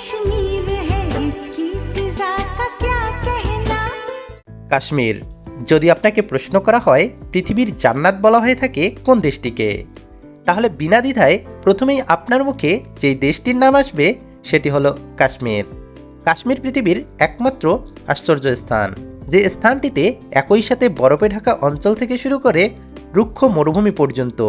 कश्मीर है इसकी फिजा का क्या कहना কাশ্মীর যদি আপনাকে প্রশ্ন করা হয় পৃথিবীর জান্নাত বলা হয়ে থাকে কোন দেশটিকে তাহলে বিনা দ্বিধায় প্রথমেই আপনার মুখে যেই দেশটির নাম আসবে সেটি হলো কাশ্মীর কাশ্মীর পৃথিবীর একমাত্র আশ্চর্য স্থান যে স্থানটিতে একই সাথে বরফে ঢাকা অঞ্চল থেকে শুরু করে রুক্ষ মরুভূমি পর্যন্ত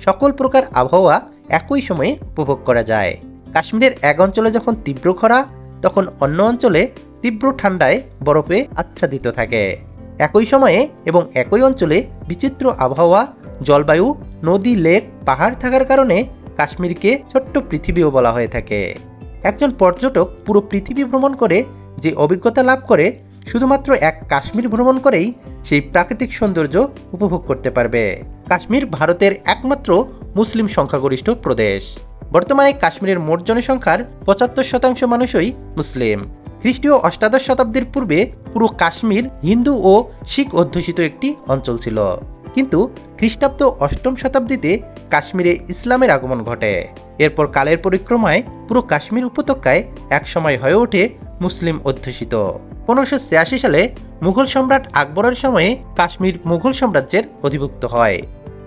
সকল প্রকার আবহাওয়া একই সময়ে উপভোগ করা যায় কাশ্মীরের এক অঞ্চলে যখন তীব্র খরা, তখন অন্য অঞ্চলে তীব্র ঠান্ডায় বরফে আচ্ছাদিত থাকে। একই সময়ে এবং একই অঞ্চলে বিচিত্র আবহাওয়া, জলবায়ু, নদী, লেক, পাহাড় থাকার কারণে কাশ্মীরকে ছোট্ট পৃথিবীও বলা হয়ে থাকে। একজন পর্যটক পুরো পৃথিবী ভ্রমণ করে যে অভিজ্ঞতা লাভ করে, শুধুমাত্র এক কাশ্মীর ভ্রমণ করেই সেই প্রাকৃতিক সৌন্দর্য উপভোগ করতে পারবে। কাশ্মীর ভারতের একমাত্র মুসলিম সংখ্যাগরিষ্ঠ প্রদেশ। বর্তমানে কাশ্মীরের মোট জনসংখ্যার পঁচাত্তর শতাংশ মানুষই মুসলিম। খ্রিস্টীয় অষ্টাদশ শতাব্দীর পূর্বে পুরো কাশ্মীর হিন্দু ও শিখ অধ্যুষিত একটি অঞ্চল ছিল। কিন্তু খ্রিস্টাব্দ অষ্টম শতাব্দীতে কাশ্মীরে ইসলামের আগমন ঘটে। এরপর কালের পরিক্রমায় পুরো কাশ্মীর উপত্যকায় একসময় হয়ে ওঠে মুসলিম অধ্যুষিত। পনেরোশো ছিয়াশি সালে মুঘল সম্রাট আকবরের সময়ে কাশ্মীর মুঘল সাম্রাজ্যের অধিভুক্ত হয়।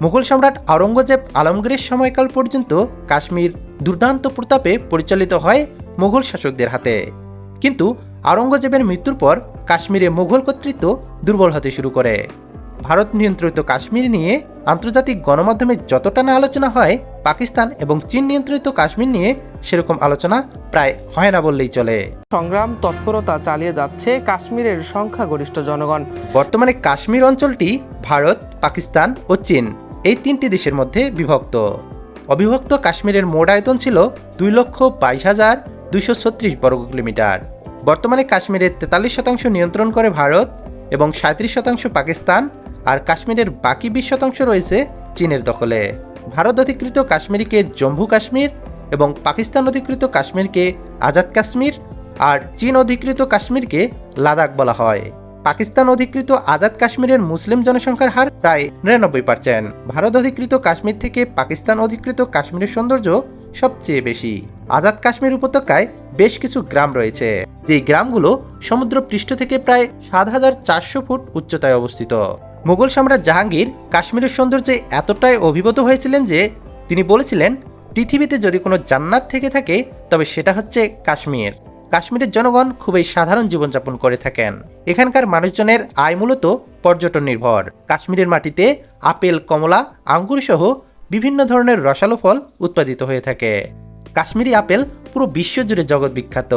মুঘল সম্রাট আওরঙ্গজেব আলমগীরের সময়কাল পর্যন্ত কাশ্মীর দুর্দান্ত প্রতাপে পরিচালিত হয় মুঘল শাসকদের হাতে। কিন্তু আওরঙ্গজেবের মৃত্যুর পর কাশ্মীরে মুঘল কর্তৃত্ব দুর্বল হতে শুরু করে। ভারত নিয়ন্ত্রিত কাশ্মীর নিয়ে আন্তর্জাতিক গণমাধ্যমে যতটা না আলোচনা হয় পাকিস্তান এবং চীন নিয়ন্ত্রিত কাশ্মীর নিয়ে সেরকম আলোচনা প্রায় হয় না বললেই চলে। সংগ্রাম তৎপরতা চালিয়ে যাচ্ছে কাশ্মীরের সংখ্যাগরিষ্ঠ জনগণ। বর্তমানে কাশ্মীর অঞ্চলটি ভারত পাকিস্তান ও চীন। এই তিনটি দেশের মধ্যে বিভক্ত। অবিভক্ত কাশ্মীরের মোট আয়তন ছিল দুই লক্ষ বাইশ হাজার দুইশো ছত্রিশ বর্গ কিলোমিটার। বর্তমানে কাশ্মীরের তেতাল্লিশ শতাংশ নিয়ন্ত্রণ করে ভারত এবং সাঁত্রিশ শতাংশ পাকিস্তান আর কাশ্মীরের বাকি বিশ শতাংশ রয়েছে চীনের দখলে। ভারত অধিকৃত কাশ্মীরকে জম্মু কাশ্মীর এবং পাকিস্তান অধিকৃত কাশ্মীরকে আজাদ কাশ্মীর আর চীন অধিকৃত কাশ্মীরকে লাদাখ বলা হয়। পাকিস্তান অধিকৃত আজাদ কাশ্মীরের মুসলিম জনসংখ্যার হার প্রায় নিরানব্বই পার্সেন্ট ভারত অধিকৃত কাশ্মীর থেকে পাকিস্তান অধিকৃত কাশ্মীরের সৌন্দর্য সবচেয়ে বেশি। আজাদ কাশ্মীর উপত্যকায় বেশ কিছু গ্রাম রয়েছে। যেই গ্রামগুলো সমুদ্র পৃষ্ঠ থেকে প্রায় সাত হাজার চারশো ফুট উচ্চতায় অবস্থিত। মুঘল সম্রাট জাহাঙ্গীর কাশ্মীরের সৌন্দর্যে এতটাই অভিভূত হয়েছিলেন যে তিনি বলেছিলেন, পৃথিবীতে যদি কোনো জান্নাত থেকে থাকে, তবে সেটা হচ্ছে কাশ্মীর। কাশ্মীরের জনগণ খুবই সাধারণ জীবনযাপন করে থাকেন। এখানকার মানুষজনের আয় মূলত পর্যটন নির্ভর। কাশ্মীরের মাটিতে আপেল, কমলা আঙ্গুর সহ বিভিন্ন ধরনের রসালো ফল উৎপাদিত হয়ে থাকে। কাশ্মীরি আপেল পুরো বিশ্ব জুড়ে জগৎ বিখ্যাত।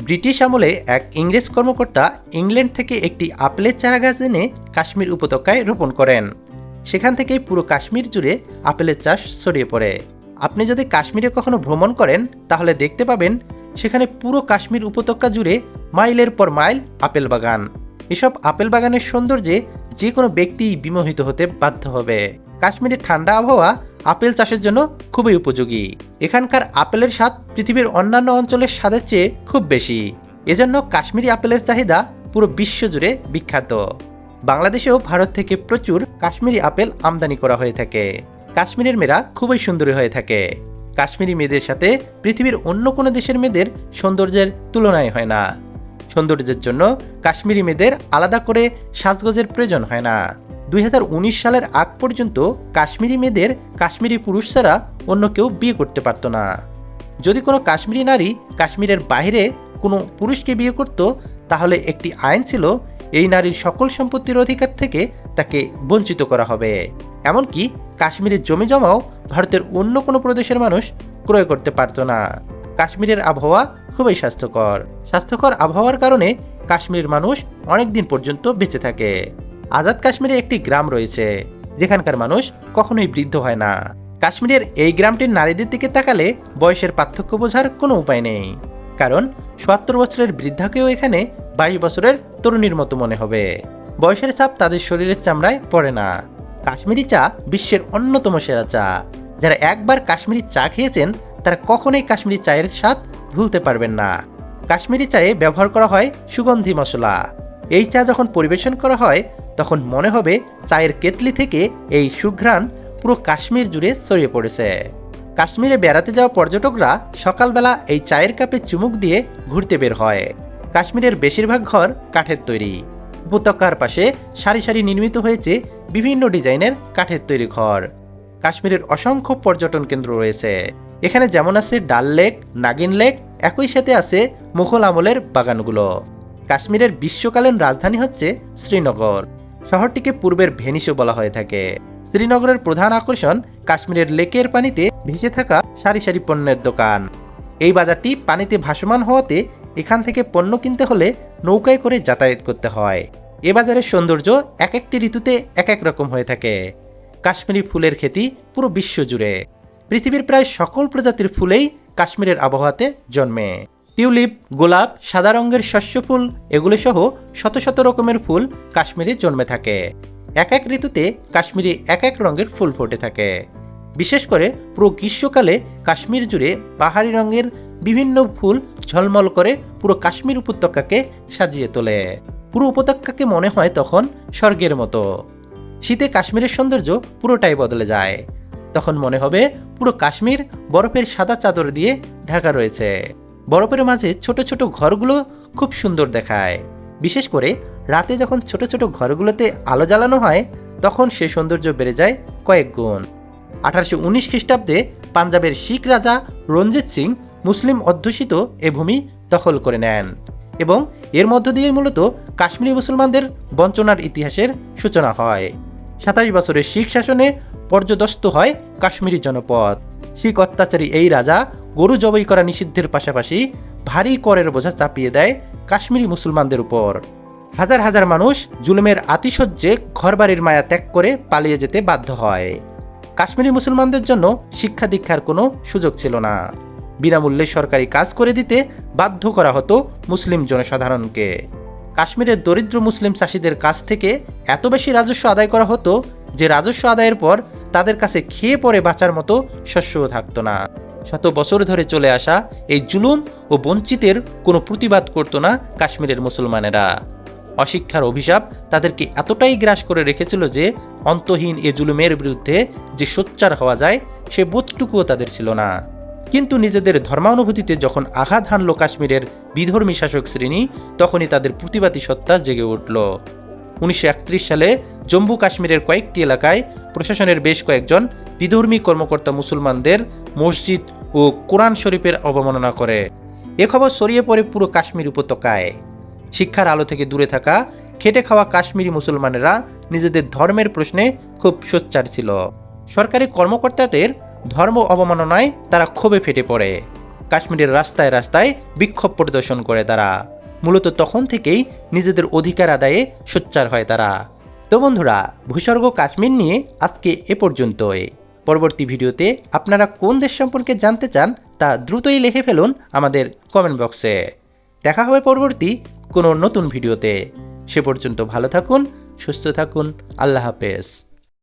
ব্রিটিশ আমলে এক ইংরেজ কর্মকর্তা ইংল্যান্ড থেকে একটি আপেলের চারা গাছ এনে কাশ্মীর উপত্যকায় রোপণ করেন। সেখান থেকেই পুরো কাশ্মীর জুড়ে আপেলের চাষ ছড়িয়ে পড়ে। আপনি যদি কাশ্মীরে কখনো ভ্রমণ করেন, তাহলে দেখতে পাবেন সেখানে পুরো কাশ্মীর উপত্যকা জুড়ে মাইলের পর মাইল আপেল বাগান। এসব আপেল বাগানের সৌন্দর্যে যে কোনো ব্যক্তি বিমোহিত হতে বাধ্য হবে। কাশ্মীরের ঠান্ডা আবহাওয়া আপেল চাষের জন্য খুবই উপযোগী। এখানকার আপেলের স্বাদ পৃথিবীর অন্যান্য অঞ্চলের স্বাদের চেয়ে খুব বেশি। এজন্য কাশ্মীরি আপেলের চাহিদা পুরো বিশ্ব জুড়ে বিখ্যাত। বাংলাদেশেও ভারত থেকে প্রচুর কাশ্মীরি আপেল আমদানি করা হয়ে থাকে। কাশ্মীরের মেয়েরা খুবই সুন্দরী হয়ে থাকে। কাশ্মীরি মেয়েদের সাথে পৃথিবীর অন্য কোনো দেশের মেয়েদের সৌন্দর্যের তুলনায় হয় না। সৌন্দর্যের জন্য কাশ্মীরি মেয়েদের আলাদা করে সাজগোজের প্রয়োজন হয় না। দুই হাজার উনিশ সালের আগ পর্যন্ত কাশ্মীরি মেয়েদের কাশ্মীরি পুরুষ ছাড়া অন্য কেউ বিয়ে করতে পারত না। যদি কোনো কাশ্মীরি নারী কাশ্মীরের বাইরে কোনো পুরুষকে বিয়ে করত, তাহলে একটি আইন ছিল, এই নারীর সকল সম্পত্তির অধিকার থেকে তাকে বঞ্চিত করা হবে। এমনকি কাশ্মীরের জমি জমাও ভারতের অন্য কোনো প্রদেশের মানুষ ক্রয় করতে পারত না। কাশ্মীরের আবহাওয়া খুবই স্বাস্থ্যকর। স্বাস্থ্যকর আবহাওয়ার কারণে কাশ্মীরের মানুষ অনেক দিন পর্যন্ত বেঁচে থাকে। আজাদ কাশ্মীরে একটি গ্রাম রয়েছে, যেখানকার মানুষ কখনোই বৃদ্ধ হয় না। কাশ্মীরের এই গ্রামটির নারীদের দিকে তাকালে বয়সের পার্থক্য বোঝার কোনো উপায় নেই। কারণ সত্তর বছরের বৃদ্ধাকেও এখানে বাইশ বছরের তরুণীর মতো মনে হবে। বয়সের চাপ তাদের শরীরের চামড়ায় পড়ে না। কাশ্মীরি চা বিশ্বের অন্যতম সেরা চা। যারা একবার কাশ্মীরি চা খেয়েছেন, তারা কখনোই কাশ্মীরি চায়ের স্বাদ ভুলতে পারবেন না। কাশ্মীরি চায়ে ব্যবহার করা হয় সুগন্ধি মশলা। এই চা যখন পরিবেশন করা হয়, তখন মনে হবে চায়ের কেতলি থেকে এই সুঘ্রাণ পুরো কাশ্মীর জুড়ে ছড়িয়ে পড়েছে। কাশ্মীরে বেড়াতে যাওয়া পর্যটকরা সকালবেলা এই চায়ের কাপে চুমুক দিয়ে ঘুরতে বের হয়। কাশ্মীরের বেশিরভাগ ঘর কাঠের তৈরি। উপত্যকার পাশে সারি সারি নির্মিত হয়েছে বিভিন্ন ডিজাইনের কাঠের তৈরি ঘর। কাশ্মীরের অসংখ্য পর্যটন কেন্দ্র রয়েছে। এখানে যেমন আছে ডাল লেক, নাগিন লেক, একই সাথে আছে মুঘল আমলের বাগানগুলো। কাশ্মীরের বিশ্বকালীন রাজধানী হচ্ছে শ্রীনগর। শহরটিকে পূর্বের ভেনিসও বলা হয়ে থাকে। শ্রীনগরের প্রধান আকর্ষণ কাশ্মীরের লেকের পানিতে ভেসে থাকা সারি সারি পণ্যের দোকান। এই বাজারটি পানিতে ভাসমান হওয়াতে এখান থেকে পণ্য কিনতে হলে নৌকায় করে যাতায়াত করতে হয়। এ বাজারের সৌন্দর্য এক একটি ঋতুতে এক এক রকম হয়ে থাকে। কাশ্মীরি ফুলের খেতি পুরো বিশ্ব জুড়ে। পৃথিবীর প্রায় সকল প্রজাতির ফুলেই কাশ্মীরের আবহাওয়াতে জন্মে। টিউলিপ, গোলাপ, সাদা রঙের শস্য ফুল, এগুলো সহ শত শত রকমের ফুল কাশ্মীরে জন্মে থাকে। এক এক ঋতুতে কাশ্মীরে এক এক রঙের ফুল ফুটে থাকে। বিশেষ করে পুরো গ্রীষ্মকালে কাশ্মীর জুড়ে পাহাড়ি রঙের বিভিন্ন ফুল ঝলমল করে পুরো কাশ্মীর উপত্যকাকে সাজিয়ে তোলে। পুরো উপত্যকাকে মনে হয় তখন স্বর্গের মতো। শীতে কাশ্মীরের সৌন্দর্য পুরোটাই বদলে যায়। তখন মনে হবে পুরো কাশ্মীর বরফের সাদা চাদর দিয়ে ঢাকা রয়েছে। বরফের মাঝে ছোট ছোট ঘরগুলো খুব সুন্দর দেখায়। বিশেষ করে রাতে যখন ছোট ছোট ঘরগুলোতে আলো জ্বালানো হয়, তখন সে সৌন্দর্য বেড়ে যায় কয়েক গুণ। আঠারোশো উনিশ খ্রিস্টাব্দে পাঞ্জাবের শিখ রাজা রঞ্জিত সিং মুসলিম অধ্যুষিত এ ভূমি দখল করে নেন এবং এর মধ্য দিয়ে মূলত কাশ্মীরি মুসলমানদের বঞ্চনার ইতিহাসের সূচনা হয়। সাতাশ বছরের শিখ শাসনে পর্যদস্ত হয় কাশ্মীরি জনপদ। শিখ অত্যাচারী এই রাজা গরু জবাই করা নিষিদ্ধের পাশাপাশি ভারী করের বোঝা চাপিয়ে দেয় কাশ্মীরি মুসলমানদের উপর। হাজার হাজার মানুষ জুলুমের আতিশয্যে ঘরবাড়ির মায়া ত্যাগ করে পালিয়ে যেতে বাধ্য হয়। কাশ্মীরি মুসলমানদের জন্য শিক্ষা দীক্ষার কোনো সুযোগ ছিল না। বিনামূল্যে সরকারি কাজ করে দিতে বাধ্য করা হতো মুসলিম জনসাধারণকে। কাশ্মীরের দরিদ্র মুসলিম চাষিদের কাছ থেকে এত বেশি রাজস্ব আদায় করা হতো যে রাজস্ব আদায়ের পর তাদের কাছে খেয়ে পরে বাঁচার মতো শস্যও থাকতো না। শত বছর ধরে চলে আসা এই জুলুম ও বঞ্চিতের কোনো প্রতিবাদ করতো না কাশ্মীরের মুসলমানেরা। অশিক্ষার অভিশাপ তাদেরকে এতটাই গ্রাস করে রেখেছিল যে অন্তহীন এ জুলুমের বিরুদ্ধে যে সোচ্চার হওয়া যায় সে বোধটুকুও তাদের ছিল না। কিন্তু নিজেদের ধর্মানুভূতিতে যখন আঘাত হানল কাশ্মীরের বিধর্মী শাসক শ্রেণি, তখনই তাদের প্রতিবাদী সত্তা জেগে উঠল। উনিশশো একত্রিশ সালে জম্মু কাশ্মীরের কয়েকটি এলাকায় প্রশাসনের বেশ কয়েকজন বিধর্মী কর্মকর্তা মুসলমানদের মসজিদ ও কোরআন শরীফের অবমাননা করে। এ খবর ছড়িয়ে পড়ে পুরো কাশ্মীর উপত্যকায়। শিক্ষার আলো থেকে দূরে থাকা, খেটে খাওয়া কাশ্মীরি মুসলমানেরা নিজেদের ধর্মের প্রশ্নে খুব সোচ্চার ছিল। সরকারি কর্মকর্তাদের ধর্ম অবমাননায় তারা ক্ষোভে ফেটে পড়ে। কাশ্মীরের রাস্তায় রাস্তায় বিক্ষোভ প্রদর্শন করে তারা। মূলত তখন থেকেই নিজেদের অধিকার আদায়ে সোচ্চার হয় তারা। তো বন্ধুরা, ভূস্বর্গ কাশ্মীর নিয়ে আজকে এ পর্যন্তই। পরবর্তী ভিডিওতে আপনারা কোন দেশ সম্পর্কে জানতে চান, তা দ্রুতই লিখে ফেলুন আমাদের কমেন্ট বক্সে। দেখা হবে পরবর্তী কোনো নতুন ভিডিওতে। সে পর্যন্ত ভালো থাকুন, সুস্থ থাকুন, আল্লাহ হাফেজ।